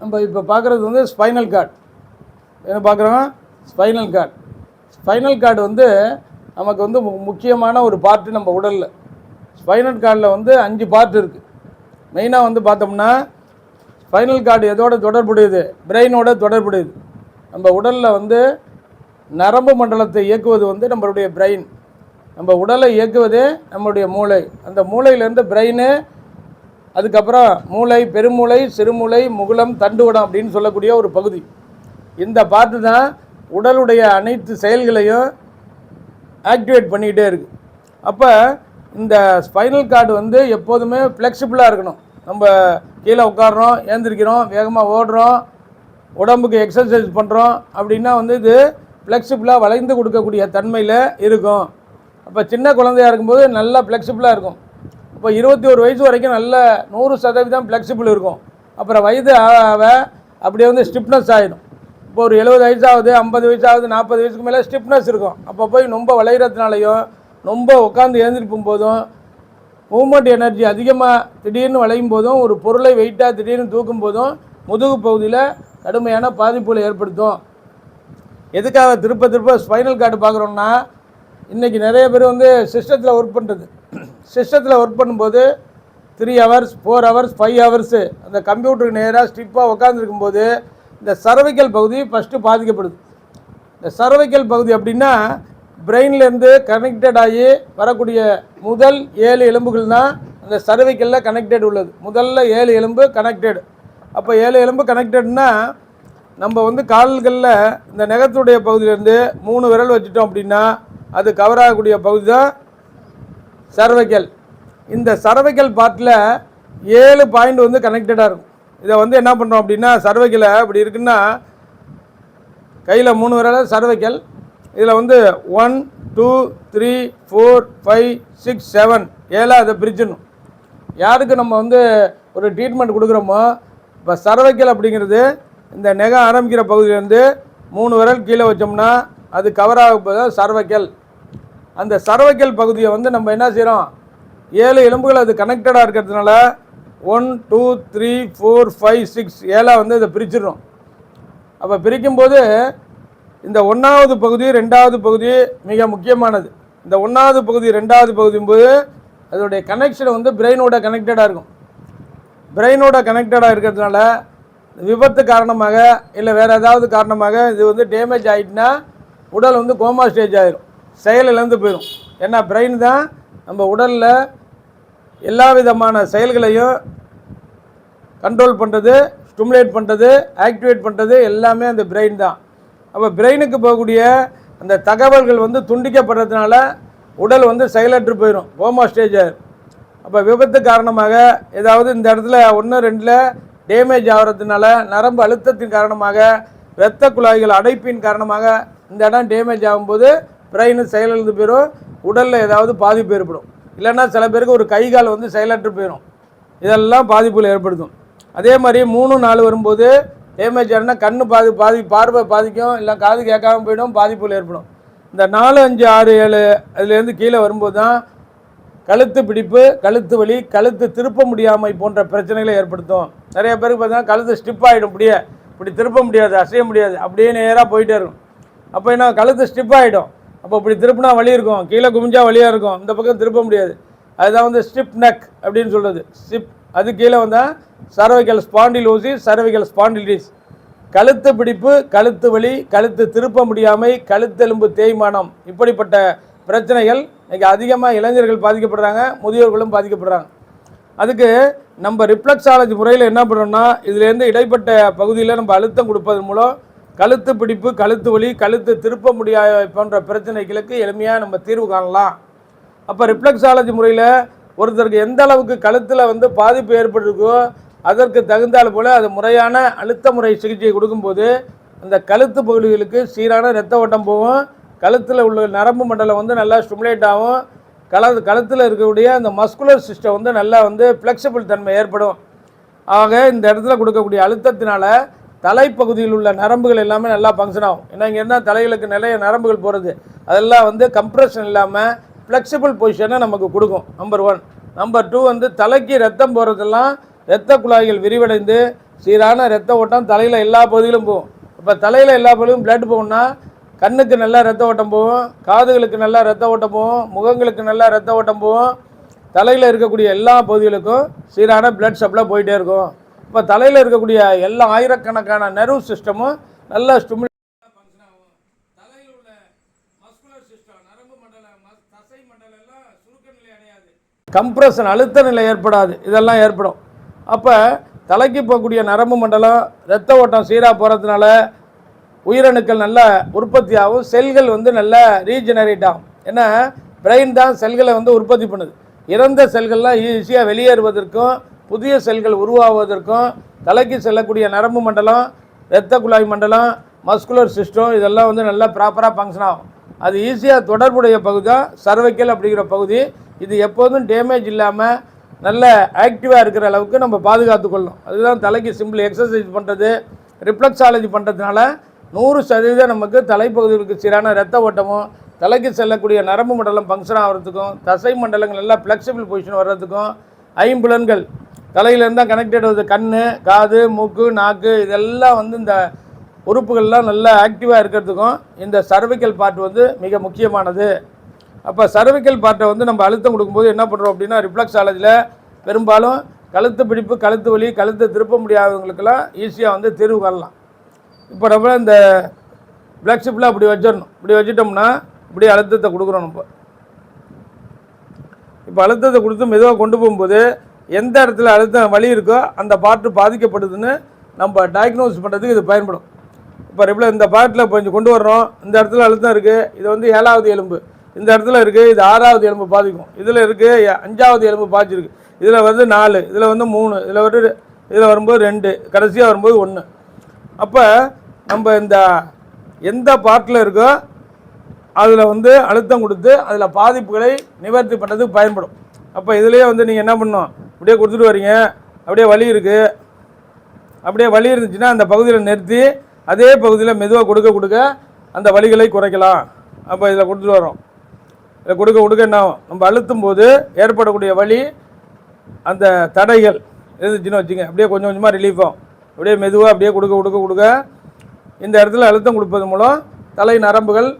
நம்ம இப்போ பார்க்குறது வந்து ஸ்பைனல் கார்டு என்ன பார்க்குறோம் ஸ்பைனல் கார்டு ஸ்பைனல் கார்டு வந்து நமக்கு வந்து மு- முக்கியமான ஒரு பார்ட்டு நம்ம உடலில். ஸ்பைனல் கார்டில் வந்து அஞ்சு பார்ட் இருக்குது மெயினாக வந்து பார்த்தோம்னா ஸ்பைனல் கார்டு எதோட தொடர்புடையது? பிரெயினோட தொடர்புடையது. நம்ம உடலில் வந்து நரம்பு மண்டலத்தை இயக்குவது வந்து நம்மளுடைய பிரெயின் நம்ம உடலை இயக்குவதே நம்மளுடைய மூளை. அந்த மூளையிலேருந்து பிரெயினு அதுக்கப்புறம் மூளை பெருமூளை சிறுமூளை முகுலம் தண்டுவடம் அப்படின்னு சொல்லக்கூடிய ஒரு பகுதி. இந்த பார்ட்டு தான் உடலுடைய அனைத்து செயல்களையும் ஆக்டிவேட் பண்ணிக்கிட்டே இருக்குது அப்போ இந்த ஸ்பைனல் கார்டு வந்து எப்போதுமே ஃப்ளெக்சிபிளாக இருக்கணும். நம்ம கீழே உட்காடுறோம் ஏந்திரிக்கிறோம் வேகமாக ஓடுறோம் உடம்புக்கு எக்ஸசைஸ் பண்ணுறோம் அப்படின்னா வந்து இது ஃப்ளெக்சிபிளாக வளைந்து கொடுக்கக்கூடிய தன்மையில் இருக்கும். அப்போ சின்ன குழந்தையா இருக்கும்போது நல்லா ஃப்ளெக்சிபிளாக இருக்கும். இப்போ இருபத்தி ஒரு வயசு வரைக்கும் நல்ல நூறு சதவீதம் ஃப்ளெக்சிபிள் இருக்கும். அப்புறம் வயது ஆக அப்படியே வந்து ஸ்டிப்னஸ் ஆகிடும் இப்போ ஒரு எழுபது வயசாகுது ஐம்பது வயசாகுது நாற்பது வயசுக்கு மேலே ஸ்டிப்னஸ் இருக்கும். அப்போ போய் ரொம்ப வளைகிறதுனாலையும் ரொம்ப உட்காந்து எழுந்திருப்பும் போதும் மூமெண்ட் எனர்ஜி அதிகமாக திடீர்னு வளையும் போதும் ஒரு பொருளை வெயிட்டாக திடீர்னு தூக்கும் போதும் முதுகு பகுதியில் கடுமையான பாதிப்புகளை ஏற்படுத்தும். எதுக்காக திருப்ப திருப்ப ஸ்பைனல் கார்டு பார்க்குறோன்னா இன்றைக்கி நிறைய பேர் வந்து சிஸ்டத்தில் ஒர்க் பண்ணுறது சிஸ்டத்தில் ஒர்க் பண்ணும்போது three hours four hours five hours அந்த கம்ப்யூட்டருக்கு நேராக ஸ்டிப்பாக உட்காந்துருக்கும்போது இந்த சர்வைக்கல் பகுதி ஃபஸ்ட்டு பாதிக்கப்படுது. இந்த சர்வைக்கல் பகுதி அப்படின்னா பிரெயின்லேருந்து கனெக்டட் ஆகி வரக்கூடிய முதல் ஏழு எலும்புகள் தான் அந்த சர்வைக்கலில் கனெக்டட் உள்ளது. முதல்ல ஏழு எலும்பு கனெக்டடு அப்போ ஏழு எலும்பு கனெக்டட்னா நம்ம வந்து கால்களில் இந்த நகத்துடைய பகுதியிலேருந்து மூணு விரல் வச்சுட்டோம் அப்படின்னா அது கவர் ஆகக்கூடிய பகுதி தான் சர்வைக்கல். இந்த சர்வைக்கல் பார்ட்டில் ஏழு பாயிண்ட் வந்து கனெக்டடாக இருக்கும். இதை வந்து என்ன பண்ணுறோம் அப்படின்னா சர்வைக்கலை இப்படி இருக்குன்னா கையில் மூணு விரல் சர்வைக்கல். இதில் வந்து one two three four five six seven ஏழாக அதை பிரிச்சிடணும். யாருக்கு நம்ம வந்து ஒரு ட்ரீட்மெண்ட் கொடுக்குறோமோ இப்போ சர்வைக்கல் அப்படிங்கிறது இந்த நெகம் ஆரம்பிக்கிற பகுதியிலேருந்து மூணு விரல் கீழே வச்சோம்னா அது கவர் ஆக சர்வைக்கல். அந்த சர்வைக்கல் பகுதியை வந்து நம்ம என்ன செய்கிறோம் ஏழு எலும்புகள் அது கனெக்டடாக இருக்கிறதுனால one two three four five six ஏழாக வந்து இதை பிரிச்சிடும் அப்போ பிரிக்கும்போது இந்த ஒன்றாவது பகுதி ரெண்டாவது பகுதி மிக முக்கியமானது. இந்த ஒன்றாவது பகுதி ரெண்டாவது பகுதியும் போது அதோடைய கனெக்ஷன் வந்து பிரெயினோட கனெக்டடாக இருக்கும். பிரெயினோட கனெக்டடாக இருக்கிறதுனால விபத்து காரணமாக இல்லை வேறு ஏதாவது காரணமாக இது வந்து டேமேஜ் ஆகிட்டுனா உடல் வந்து கோமா ஸ்டேஜ் ஆயிரும். செயல் இழந்து போயிடும் ஏன்னா பிரெயின் தான் நம்ம உடலில் எல்லா விதமான செயல்களையும் கண்ட்ரோல் பண்ணுறது ஸ்டிமுலேட் பண்ணுறது ஆக்டிவேட் பண்ணுறது எல்லாமே அந்த பிரெயின் தான். அப்போ பிரெயினுக்கு போகக்கூடிய அந்த தகவல்கள் வந்து துண்டிக்கப்படுறதுனால உடல் வந்து செயலற்று போயிடும் கோமா ஸ்டேஜ் அப்போ விபத்து காரணமாக ஏதாவது இந்த இடத்துல ஒன்று ரெண்டில் டேமேஜ் ஆகிறதுனால நரம்பு அழுத்தத்தின் காரணமாக இரத்த குழாய்கள் அடைப்பின் காரணமாக இந்த இடம் டேமேஜ் ஆகும்போது பிரெயின் செயலிழந்து போயிடும். உடலில் ஏதாவது பாதிப்பு ஏற்படும். இல்லைன்னா சில பேருக்கு ஒரு கை கால் வந்து செயலற்று போயிடும் இதெல்லாம் பாதிப்புகள் ஏற்படுத்தும். அதே மாதிரி மூணு நாலு வரும்போது டேமேஜ் ஆனா கண்ணு பாதி பாதி பார்வை பாதிக்கும். இல்லை காது கேட்காம போயிடும் பாதிப்புகள் ஏற்படும். இந்த நாலு அஞ்சு ஆறு ஏழு அதுலேருந்து கீழே வரும்போது தான் கழுத்து பிடிப்பு கழுத்து வலி கழுத்து திருப்ப முடியாமை போன்ற பிரச்சனைகளை ஏற்படுத்தும். நிறைய பேருக்கு பார்த்தீங்கன்னா கழுத்து ஸ்டிப் ஆகிடும் இப்படியே இப்படி திருப்ப முடியாது அசைய முடியாது. அப்படியே நேராக போயிட்டே இருக்கும். அப்போ என்ன கழுத்து ஸ்டிப் ஆகிடும் அப்போ இப்படி திருப்பினா வலி இருக்கும். கீழே குமிஞ்சா வழியாக இருக்கும். இந்த பக்கம் திருப்ப முடியாது. அதுதான் வந்து ஸ்டிப் நெக் அப்படின்னு சொல்கிறது ஸ்டிப் அது கீழே வந்தால் சர்வைக்கல் ஸ்பாண்டிலோசிஸ் சர்வைக்கல் ஸ்பாண்டிலிஸ் கழுத்து பிடிப்பு கழுத்து வலி கழுத்து திருப்ப முடியாமை கழுத்தெலும்பு தேய்மானம். இப்படிப்பட்ட பிரச்சனைகள் இன்றைக்கி அதிகமாக இளைஞர்கள் பாதிக்கப்படுறாங்க முதியோர்களும் பாதிக்கப்படுறாங்க. அதுக்கு நம்ம ரிப்ளக்ஸாலஜி முறையில் என்ன பண்ணுறோம்னா இதுலேருந்து இடைப்பட்ட பகுதியில் நம்ம அழுத்தம் கொடுப்பதன் மூலம் கழுத்து பிடிப்பு கழுத்து வலி கழுத்து திருப்ப முடியாத போன்ற பிரச்சனைகளுக்கு எளிமையாக நம்ம தீர்வு காணலாம். அப்போ ரிஃப்ளெக்ஸாலஜி முறையில் ஒருத்தருக்கு எந்த அளவுக்கு கழுத்தில் வந்து பாதிப்பு ஏற்பட்டிருக்கோ அதற்கு தகுந்தால் போல் அது முறையான அழுத்த முறை சிகிச்சை கொடுக்கும்போது அந்த கழுத்து பகுதிகளுக்கு சீரான இரத்த ஓட்டம் போகும். கழுத்தில் உள்ள நரம்பு மண்டலம் வந்து நல்லா ஸ்டிமுலேட் ஆகும். கல கழுத்தில் இருக்கக்கூடிய அந்த மஸ்குலர் சிஸ்டம் வந்து நல்லா வந்து ஃப்ளெக்சிபிள் தன்மை ஏற்படும். ஆக இந்த இடத்துல கொடுக்கக்கூடிய அழுத்தத்தினால தலைப்பகுதியில் உள்ள நரம்புகள் எல்லாமே நல்லா ஃபங்க்ஷன் ஆகும். ஏன்னா இங்கே இருந்தால் தலைகளுக்கு நிறைய நரம்புகள் போகிறது அதெல்லாம் வந்து கம்ப்ரெஷன் இல்லாமல் ஃப்ளெக்சிபிள் பொசிஷனை நமக்கு கொடுக்கும் நம்பர் ஒன் நம்பர் டூ வந்து தலைக்கு ரத்தம் போகிறதெல்லாம் இரத்த குழாய்கள் விரிவடைந்து சீரான ரத்த ஓட்டம் தலையில் எல்லா பகுதியிலும் போகும். இப்போ தலையில் எல்லா பகுதியிலும் பிளட் போகும்னா கண்ணுக்கு நல்லா ரத்த ஓட்டம் போகும் காதுகளுக்கு நல்லா ரத்த ஓட்டம் போகும் முகங்களுக்கு நல்லா ரத்த ஓட்டம் போகும். தலையில் இருக்கக்கூடிய எல்லா பகுதிகளுக்கும் சீரான பிளட் சப்ளை போயிட்டே இருக்கும். இப்போ தலையில் இருக்கக்கூடிய எல்லா ஆயிரக்கணக்கான நர்வ் சிஸ்டமும் நல்லா ஸ்டிமுலேட் தலையில் உள்ள மஸ்குலர் சிஸ்டம் நரம்பு மண்டலம் தசை மண்டலம் எல்லாம் சுருக்க நிலை அடையாது. கம்ப்ரஷன் அழுத்த நிலை ஏற்படாது. இதெல்லாம் ஏற்படும். அப்போ தலைக்கு போகக்கூடிய நரம்பு மண்டலம் இரத்த ஓட்டம் சீராக போகிறதுனால உயிரணுக்கள் நல்லா உற்பத்தி ஆகும். செல்கள் வந்து நல்லா ரீஜெனரேட் ஆகும். ஏன்னா பிரெயின் தான் செல்களை வந்து உற்பத்தி பண்ணுது. இறந்த செல்கள்லாம் ஈஸியாக வெளியேறுவதற்கும் புதிய செல்கள் உருவாவதற்கும் தலைக்கு செல்லக்கூடிய நரம்பு மண்டலம் இரத்த குழாய் மண்டலம் மஸ்குலர் சிஸ்டம் இதெல்லாம் வந்து நல்லா ப்ராப்பராக ஃபங்க்ஷன் ஆகும். அது ஈஸியாக தொடர்புடைய பகுதி தான் சர்வைக்கல் அப்படிங்கிற பகுதி இது எப்போதும் டேமேஜ் இல்லாமல் நல்ல ஆக்டிவாக இருக்கிற அளவுக்கு நம்ம பாதுகாத்து கொள்ளணும். அதுதான் தலைக்கு சிம்பிள் எக்ஸசைஸ் பண்ணுறது ரிஃப்ளெக்ஸாலஜி பண்ணுறதுனால நூறு சதவீதம் நமக்கு தலைப்பகுதிகளுக்கு சீரான ரத்த ஓட்டமும் தலைக்கு செல்லக்கூடிய நரம்பு மண்டலம் ஃபங்க்ஷன் ஆகிறதுக்கும் தசை மண்டலங்கள் எல்லாம் ஃப்ளெக்சிபிள் பொசிஷன் வர்றதுக்கும் ஐம்புலன்கள் தலையிலேருந்து தான் கனெக்டட் கண் காது மூக்கு நாக்கு இதெல்லாம் வந்து இந்த உறுப்புகள்லாம் நல்லா ஆக்டிவாக இருக்கிறதுக்கும் இந்த சர்விக்கல் பார்ட் வந்து மிக முக்கியமானது. அப்போ சர்விக்கல் பார்ட்டை வந்து நம்ம அழுத்தம் கொடுக்கும்போது என்ன பண்ணுறோம் அப்படின்னா ரிஃப்ளெக்ஸாலஜியில் பெரும்பாலும் கழுத்து பிடிப்பு கழுத்து வலி கழுத்தை திருப்ப முடியாதவங்களுக்கெல்லாம் ஈஸியாக வந்து தீர்வு காணலாம். இப்போ நம்ம இந்த ஃப்ளெக்சிபிளாக இப்படி வச்சிடணும். இப்படி வச்சிட்டோம்னா இப்படி அழுத்தத்தை கொடுக்குறோம் நம்ம. இப்போ அழுத்தத்தை கொடுத்து மெதுவாக கொண்டு போகும்போது எந்த இடத்துல அழுத்தம் வலி இருக்கோ அந்த பாட்டு பாதிக்கப்படுதுன்னு நம்ம டயக்னோஸ் பண்ணுறதுக்கு இது பயன்படும். இப்போ ரெப்பில் இந்த பாட்டில் கொஞ்சம் கொண்டு வர்றோம். இந்த இடத்துல அழுத்தம் இருக்குது இது வந்து ஏழாவது எலும்பு. இந்த இடத்துல இருக்குது இது ஆறாவது எலும்பு பாதிக்கும். இதில் இருக்குது அஞ்சாவது எலும்பு பாதிச்சிருக்கு இதில் வந்து நாலு இதில் வந்து மூணு இதில் வந்து இதில் வரும்போது ரெண்டு கடைசியாக வரும்போது ஒன்று அப்போ நம்ம இந்த எந்த பாட்டில் இருக்கோ அதில் வந்து அழுத்தம் கொடுத்து அதில் பாதிப்புகளை நிவர்த்தி பண்ணுறதுக்கு பயன்படும். அப்போ இதுலேயே வந்து நீங்கள் என்ன பண்ணணும்? அப்படியே கொடுத்துட்டு வரீங்க. அப்படியே வலி இருக்குது அப்படியே வலி இருந்துச்சுன்னா அந்த பகுதியில் நிறுத்தி அதே பகுதியில் மெதுவாக கொடுக்க கொடுக்க அந்த வலிகளை குறைக்கலாம். அப்போ இதில் கொடுத்துட்டு வரோம். இதை கொடுக்க கொடுக்க என்ன ஆகும்? நம்ம அழுத்தும் போது ஏற்படக்கூடிய வழி அந்த தடைகள் இருந்துச்சுன்னு வச்சுங்க அப்படியே கொஞ்சம் கொஞ்சமாக ரிலீஃப் ஆகும். அப்படியே மெதுவாக அப்படியே கொடுக்க கொடுக்க கொடுக்க இந்த இடத்துல அழுத்தம் கொடுப்பது மூலம் தலை நரம்புகள்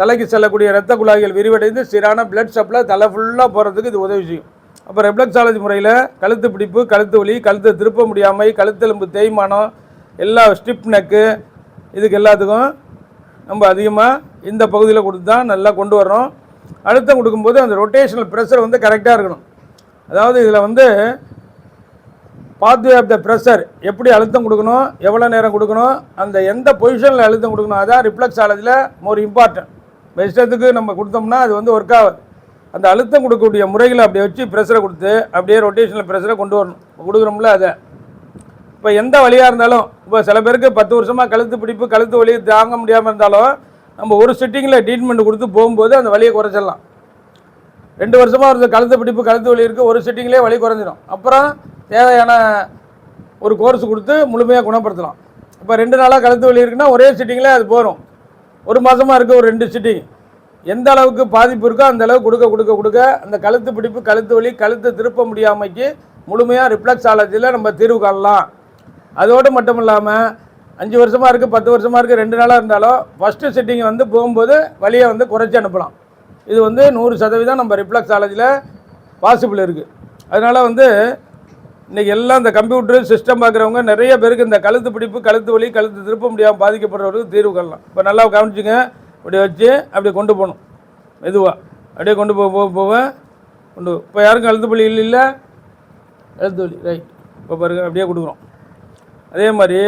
தலைக்கு செல்லக்கூடிய இரத்த குழாய்கள் விரிவடைந்து சீரான பிளட் சப்ளை தலை ஃபுல்லாக போகிறதுக்கு இது உதவி செய்யும். அப்போ ரெப்ளக்ஸாலஜி முறையில் கழுத்து பிடிப்பு கழுத்து வலி கழுத்தை திருப்ப முடியாமை கழுத்தெலும்பு தேய்மானம் எல்லா ஸ்டிப் நெக்கு இதுக்கு எல்லாத்துக்கும் நம்ம அதிகமாக இந்த பகுதியில் கொடுத்து தான் நல்லா கொண்டு வர்றோம். அழுத்தம் கொடுக்கும்போது அந்த ரொட்டேஷனல் ப்ரெஷர் வந்து கரெக்டாக இருக்கணும். அதாவது இதில் வந்து பாத்வே ஆஃப் த ப்ரெஷர் எப்படி அழுத்தம் கொடுக்கணும் எவ்வளோ நேரம் கொடுக்கணும் அந்த எந்த பொசிஷனில் அழுத்தம் கொடுக்கணும் அதான் ரிஃப்ளெக்ஸாலஜியில் மோர் இம்பார்ட்டன்ட் இஷ்டத்துக்கு நம்ம கொடுத்தோம்னா அது வந்து ஒர்க் ஆகாது. அந்த அழுத்தம் கொடுக்கக்கூடிய முறைகளை அப்படியே வச்சு ப்ரெஷரை கொடுத்து அப்படியே ரொட்டேஷனில் ப்ரெஷரை கொண்டு வரணும். கொடுக்குறோம்ல அதை. இப்போ எந்த வழியாக இருந்தாலும் இப்போ சில பேருக்கு பத்து வருஷமாக கழுத்து பிடிப்பு கழுத்து வலி தாங்க முடியாமல் இருந்தாலும் நம்ம ஒரு சிட்டிங்கில் ட்ரீட்மெண்ட் கொடுத்து போகும்போது அந்த வலியை குறைச்சிடலாம். ரெண்டு வருஷமாக இருந்த கழுத்து பிடிப்பு கழுத்து வலி இருக்குது ஒரு சிட்டிங்லேயே வலி குறைஞ்சிடும். அப்புறம் தேவையான ஒரு கோர்ஸ் கொடுத்து முழுமையாக குணப்படுத்தலாம். இப்போ ரெண்டு நாளாக கழுத்து வலி இருக்குன்னா ஒரே செட்டிங்கில் அது போகிறோம் ஒரு மாதமாக இருக்குது ஒரு ரெண்டு சிட்டிங் எந்த அளவுக்கு பாதிப்பு இருக்கோ அந்த அளவுக்கு கொடுக்க கொடுக்க கொடுக்க அந்த கழுத்து பிடிப்பு கழுத்து வலி கழுத்து திருப்ப முடியாமைக்கு முழுமையாக ரிஃப்ளெக்ஸாலஜியில் நம்ம தீர்வு காணலாம். அதோடு மட்டும் இல்லாமல் அஞ்சு வருஷமாக இருக்குது பத்து வருஷமாக இருக்குது ரெண்டு நாளாக இருந்தாலும் ஃபஸ்ட்டு சிட்டிங் வந்து போகும்போது வழியை வந்து குறைச்சி அனுப்பலாம். இது வந்து நூறு சதவீதம் நம்ம ரிஃப்ளெக்ஸாலஜியில் பாசிபிள் இருக்குது அதனால் வந்து இன்றைக்கி எல்லாம் இந்த கம்ப்யூட்டர் சிஸ்டம் பார்க்குறவங்க நிறைய பேருக்கு இந்த கழுத்து பிடிப்பு கழுத்து வலி கழுத்து திருப்ப முடியாமல் பாதிக்கப்படுறவருக்கு தீர்வு காணலாம். இப்போ நல்லா கவனிச்சுங்க. இப்படி வச்சு அப்படியே கொண்டு போகணும். மெதுவாக அப்படியே கொண்டு போக போக போக கொண்டு இப்போ யாருக்கும் எழுத்து பலி இல்லை இல்லை? எழுத்து வலி ரைட் இப்போ பாருங்க அப்படியே கொடுக்குறோம். அதே மாதிரி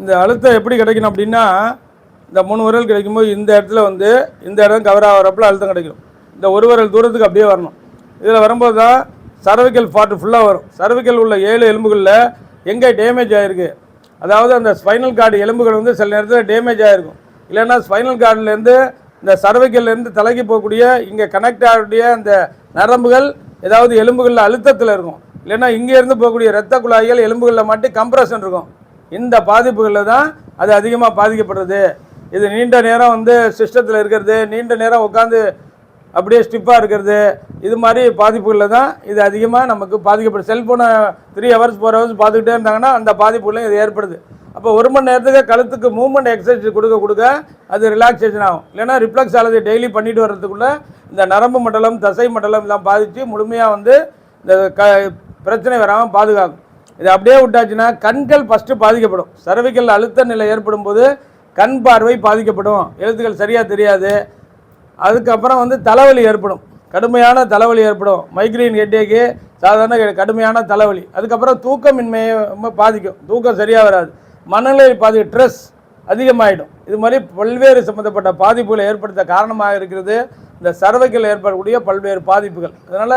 இந்த அழுத்தம் எப்படி கிடைக்கணும் அப்படின்னா இந்த மூணு விரல் கிடைக்கும்போது இந்த இடத்துல வந்து இந்த இடம் கவர் ஆகிறப்பல அழுத்தம் கிடைக்கும் இந்த ஒரு விரல் தூரத்துக்கு அப்படியே வரணும். இதில் வரும்போது தான் சர்விக்கல் பார்ட் ஃபுல்லாக வரும். சர்விக்கல் உள்ள ஏழு எலும்புகளில் எங்கே டேமேஜ் ஆகிருக்கு அதாவது அந்த ஸ்பைனல் கார்டு எலும்புகள் வந்து சில நேரத்தில் டேமேஜ் ஆகிருக்கும் இல்லைன்னா ஸ்பைனல் கார்டுலேருந்து இந்த சர்வைக்கல்லேருந்து தலைக்கு போகக்கூடிய இங்கே கனெக்ட் ஆகக்கூடிய அந்த நரம்புகள் ஏதாவது எலும்புகளில் அழுத்தத்தில் இருக்கும். இல்லைன்னா இங்கேருந்து போகக்கூடிய ரத்த குழாய்கள் எலும்புகளில் மட்டும் கம்ப்ரஷன் இருக்கும். இந்த பாதிப்புகளில் தான் அது அதிகமாக பாதிக்கப்படுறது. இது நீண்ட நேரம் வந்து சிஸ்டத்தில் இருக்கிறது. நீண்ட நேரம் உட்காந்து அப்படியே ஸ்டிப்பாக இருக்கிறது. இது மாதிரி பாதிப்புகளில் தான் இது அதிகமாக நமக்கு பாதிக்கப்படும் செல்ஃபோனை த்ரீ ஹவர்ஸ் ஃபோர் ஹவர்ஸ் பார்த்துக்கிட்டே இருந்தாங்கன்னா அந்த பாதிப்புகளும் இது ஏற்படுது. அப்போ ஒரு மணி நேரத்துக்கு கழுத்துக்கு மூவ்மெண்ட் எக்ஸசைஸ் கொடுக்க கொடுக்க அது ரிலாக்ஸேஷன் ஆகும். இல்லைன்னா ரிஃப்ளெக்ஸ் ஆனது டெய்லி பண்ணிட்டு வர்றதுக்குள்ளே இந்த நரம்பு மண்டலம் தசை மண்டலம் எல்லாம் பாதித்து முழுமையாக வந்து இந்த க பிரச்சனை வராமல் பாதுகாக்கும். இது அப்படியே விட்டாச்சுன்னா கண்கள் ஃபஸ்ட்டு பாதிக்கப்படும். சர்விக்கல் அழுத்த நிலை ஏற்படும் போது கண் பார்வை பாதிக்கப்படும். எழுத்துக்கள் சரியாக தெரியாது. அதுக்கப்புறம் வந்து தலைவலி ஏற்படும். கடுமையான தலைவலி ஏற்படும். மைக்ரைன் ஹெட்டேக்கு சாதாரண கடுமையான தலைவலி. அதுக்கப்புறம் தூக்கமின்மையை பாதிக்கும். தூக்கம் சரியாக வராது. மனநிலை பாதி ஸ்ட்ரெஸ் அதிகமாகிடும் இது மாதிரி பல்வேறு சம்மந்தப்பட்ட பாதிப்புகளை ஏற்படுத்த காரணமாக இருக்கிறது. இந்த சர்வைக்கில் ஏற்படக்கூடிய பல்வேறு பாதிப்புகள். அதனால்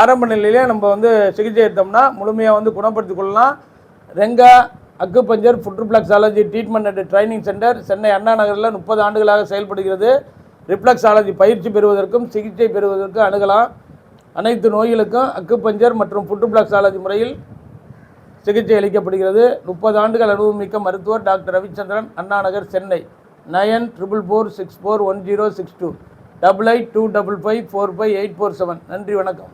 ஆரம்ப நிலையிலே நம்ம வந்து சிகிச்சை எடுத்தோம்னா முழுமையாக வந்து குணப்படுத்திக் கொள்ளலாம். Renga acupuncture foot reflexology treatment and training centre Chennai Anna நகரில் முப்பது ஆண்டுகளாக செயல்படுகிறது. ரிஃப்ளக்ஸாலஜி பயிற்சி பெறுவதற்கும் சிகிச்சை பெறுவதற்கும் அணுகலாம். அனைத்து நோய்களுக்கும் அக்குபஞ்சர் மற்றும் ஃபுட்ரிப்ளக்ஸாலஜி முறையில் சிகிச்சை அளிக்கப்படுகிறது. முப்பது ஆண்டுகள் அனுபவமிக்க மருத்துவர் doctor Ravichandran Anna Nagar Chennai. Nine triple four six four one zero six two. Double eight two double five four five eight four seven. நன்றி வணக்கம்.